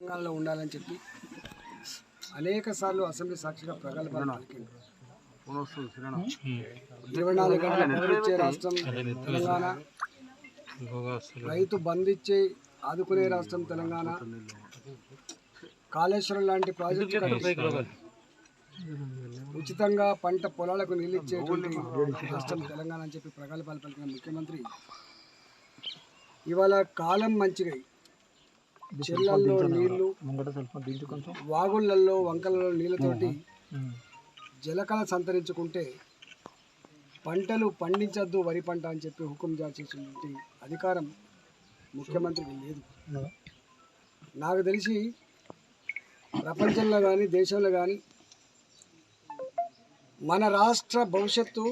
తెలంగాణలో ఉండాలని చెప్పి అనేక సార్లు అసెంబ్లీ సాక్షిగా ప్రగల్భాలు పలికిండు ఇరవై నాలుగు గంటల రాష్ట్రం తెలంగాణ. రైతు బంధిచ్చే ఆదుకునే రాష్ట్రం తెలంగాణ. కాళేశ్వరం లాంటి ప్రాజెక్టు ఉచితంగా పంట పొలాలకు నీళ్ళిచ్చేటువంటి రాష్ట్రం తెలంగాణ అని చెప్పి ప్రగల్భాలు పలికిన ముఖ్యమంత్రి ఇవాళ కాలం మంచిగా చెర్లల్లో నీళ్ళు వాగుళ్ళల్లో వంకలలో నీళ్ళతోటి జలకళ సంతరించుకుంటే పంటలు పండించద్దు వరి పంట అని చెప్పి హుకుం జారీ చేసినటువంటి అధికారం ముఖ్యమంత్రికి లేదు. నాకు తెలిసి ప్రపంచంలో కానీ దేశంలో కానీ మన రాష్ట్ర భవిష్యత్తు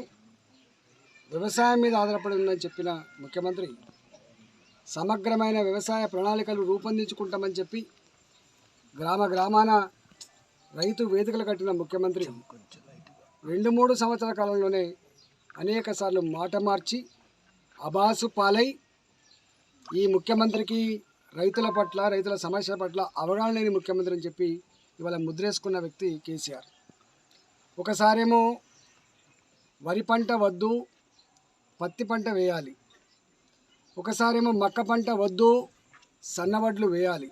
వ్యవసాయం మీద ఆధారపడి ఉందని చెప్పిన ముఖ్యమంత్రి సమగ్రమైన వ్యవసాయ ప్రణాళికలు రూపొందించుకుంటామని చెప్పి గ్రామ గ్రామాన రైతు వేదికలు కట్టిన ముఖ్యమంత్రి రెండు మూడు సంవత్సరాల కాలంలోనే అనేక సార్లు మాట మార్చి అబాసు పాలై ఈ ముఖ్యమంత్రికి రైతుల పట్ల రైతుల సమస్యల పట్ల అవగాహన లేని ముఖ్యమంత్రి అని చెప్పి ఇవాళ ముద్రేసుకున్న వ్యక్తి కేసీఆర్. ఒకసారేమో వరి పంట వద్దు పత్తి పంట వేయాలి. ఒకసారేమో మక్క పంట వద్దు సన్నవడ్లు వేయాలి.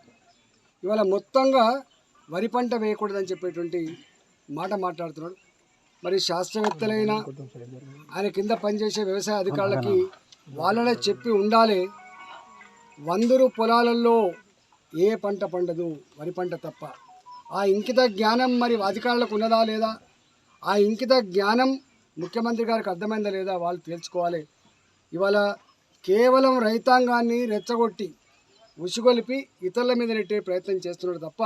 ఇవాళ మొత్తంగా వరి పంట వేయకూడదని చెప్పేటువంటి మాట మాట్లాడుతున్నాడు. మరి శాస్త్రవేత్తలైన ఆయన కింద పనిచేసే వ్యవసాయ అధికారులకి వాళ్ళనే చెప్పి ఉండాలి వందరు పొలాలలో ఏ పంట పండదు వరి పంట తప్ప. ఆ ఇంకిత జ్ఞానం మరి అధికారులకు ఉన్నదా లేదా? ఆ ఇంకిత జ్ఞానం ముఖ్యమంత్రి గారికి అర్థమైందా లేదా వాళ్ళు తేల్చుకోవాలి. ఇవాళ కేవలం రైతాంగాన్ని రెచ్చగొట్టి ఉసుగొలిపి ఇతరుల మీద నెట్టే ప్రయత్నం చేస్తున్నాడు తప్ప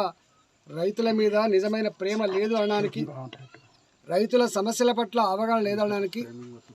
రైతుల మీద నిజమైన ప్రేమ లేదు అనడానికి రైతుల సమస్యల పట్ల అవగాహన లేదనడానికి